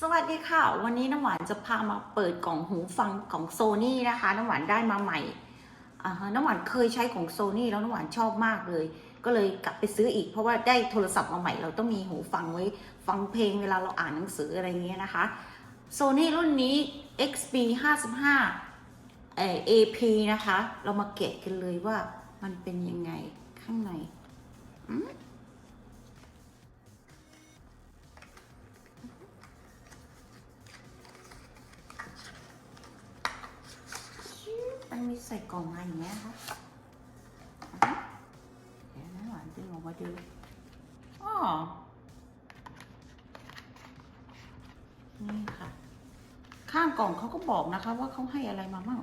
สวัสดีค่ะ วันนี้น้ำหวานจะพามาเปิดกล่องหูฟังของโซนี่นะคะ น้ำหวานได้มาใหม่น้ำหวานเคยใช้ของโซนี่แล้วน้ำหวานชอบมากเลย ก็เลยกลับไปซื้ออีก เพราะว่าได้โทรศัพท์มาใหม่เราต้องมีหูฟังไว้ฟังเพลงเวลาเราอ่านหนังสืออะไรเงี้ยนะคะโซนี่รุ่นนี้ XP 55เอ่อ AP นะคะ เรามาแกะกันเลยว่ามันเป็นยังไงข้างในอืม มีใส่กล่องมาอย่างเงี้ยคะ่ะเดี๋ยวนะหวานดึงออกมาดูอ๋อนี่ค่ะ ข้างกล่องเขาก็บอกนะคะว่าเขาให้อะไรมาบ้าง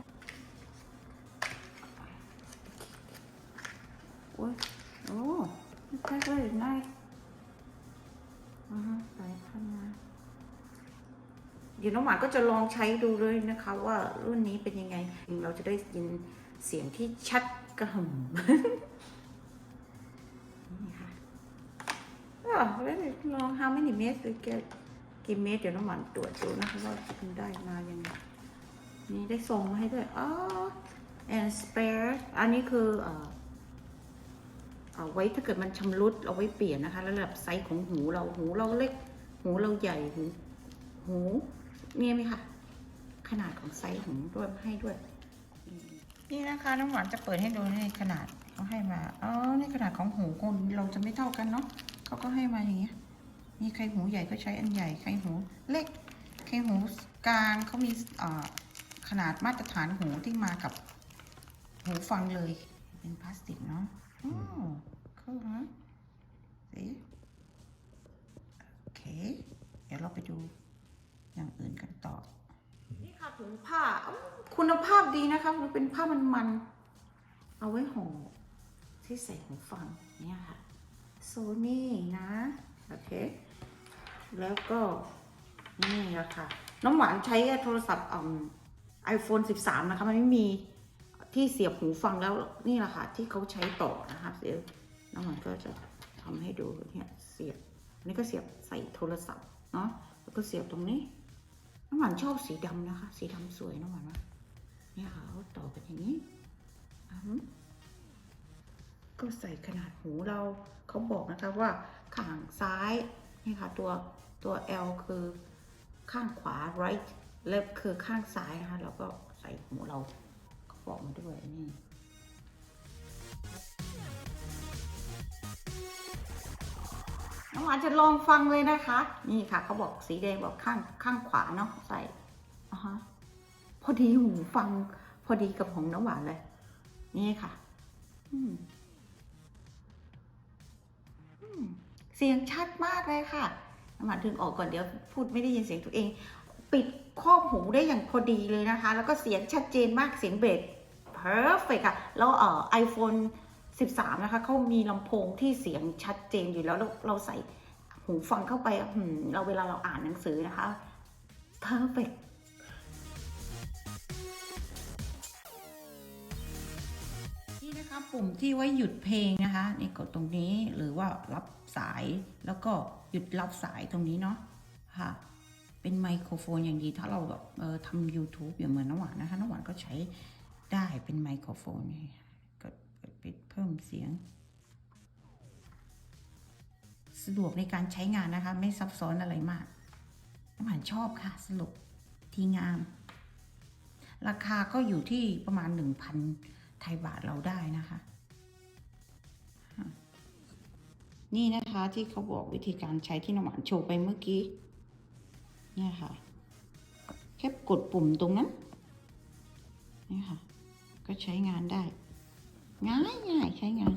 โอ้ยโอ้แพ็คเลยง่ายอ่าฮะใส่ข้างใน ดี๋ยวน้องหวานก็จะลองใช้ดูเลยนะคะ ว่ารุ่นนี้เป็นยังไง เราจะได้ยินเสียงที่ชัดกระหึ่มนี่ค่ะว้าวแล้วลอง how many meters หรือกี่กี่เมตร เดี๋ยวน้องหวานตรวจดูนะคะว่ามันได้มายังไงนี่ได้ส่งมาให้ด้วยอ๋อ and spare อันนี้คือเอ่อเอาไว้ถ้าเกิดมันชำรุดเอาไว้เปลี่ยนนะคะแล้วแบบไซส์ของหูเราหูเราเล็ก หูเราใหญ่หูหู เนี่ยไหมคะขนาดของไซส์หูด้วยให้ด้วยนี่นะคะน้ำหวานจะเปิดให้ดูในขนาดเขาให้มาอ๋อในขนาดของหูคนเราจะไม่เท่ากันเนาะเขาก็ให้มาอย่างเงี้ยนี่ใครหูใหญ่ก็ใช้อันใหญ่ใครหูเล็กใครหูกลางเขามีขนาดมาตรฐานหูที่มากับหูฟังเลย เป็นพลาสติกเนาะอ๋อเข้าฮะสิโอเค เดี๋ยวเราไปดูอย่างอื่นกัน ถุงผ้าคุณภาพดีนะคะมันเป็นผ้ามันมันๆเอาไว้ห่อที่ใส่หูฟังเนี่ยค่ะโซนี่นะ โอเค แล้วก็ นี่แหละค่ะ น้ำหวานใช้โทรศัพท์ไอโฟน13 นะคะ มันไม่มีที่เสียบหูฟังแล้วนี่แหละค่ะ ที่เขาใช้ต่อนะคะเดี๋ยวน้ำหวานก็จะทำให้ดูเนี่ยเสียบนี่ก็เสียบใส่โทรศัพท์เนาะแล้วก็เสียบตรงนี้ น้ำหวานชอบสีดำนะคะ สีดำสวยน้ำหวานว่าเนี่ยค่ะเขาต่อกันอย่างนี้ก็ใส่ขนาดหูเราเขาบอกนะคะว่าข้างซ้ายนี่ค่ะตัวตัว L คือข้างขวา right left คือข้างซ้ายนะคะเราก็ใส่หูเราเขาบอกมาด้วยนี่ น้องหวานจะลองฟังเลยนะคะ นี่ค่ะเขาบอกสีแดงบอกข้างข้างขวาเนาะใส่อ่าฮะพอดีหูฟัง พอดีกับของน้องหวานเลย นี่ค่ะเสียงชัดมากเลยค่ะน้องหวานดึงออกก่อนเดี๋ยวพูดไม่ได้ยินเสียงตัวเอง ปิดครอบหูได้อย่างพอดีเลยนะคะ แล้วก็เสียงชัดเจนมากเสียงเบส perfect ค่ะ แล้วเอ่อ iPhone 13 นะคะเขามีลำโพงที่เสียงชัดเจนอยู่แล้วเราเราใส่หูฟังเข้าไปเราเวลาเราอ่านหนังสือนะคะ perfect นี่นะคะปุ่มที่ไว้หยุดเพลงนะคะนี่กดตรงนี้หรือว่ารับสายแล้วก็หยุดรับสายตรงนี้เนาะค่ะเป็นไมโครโฟนอย่างดีถ้าเราแบบเออทำ YouTube อย่างเหมือนน้ำหวานนะคะน้ำหวานก็ใช้ได้เป็นไมโครโฟนนี่ ปิดเพิ่มเสียง สะดวกในการใช้งานนะคะ ไม่ซับซ้อนอะไรมากน้ำหวานชอบค่ะ สรุปที่งาม ราคาก็อยู่ที่ประมาณ 1,000 ไทยบาทเราได้นะคะ นี่นะคะที่เขาบอกวิธีการใช้ที่น้ำหวานโชว์ไปเมื่อกี้ เนี่ยค่ะ แค่กดปุ่มตรงนั้นนี่ค่ะ ก็ใช้งานได้ ง่ายง่ายใช้งาน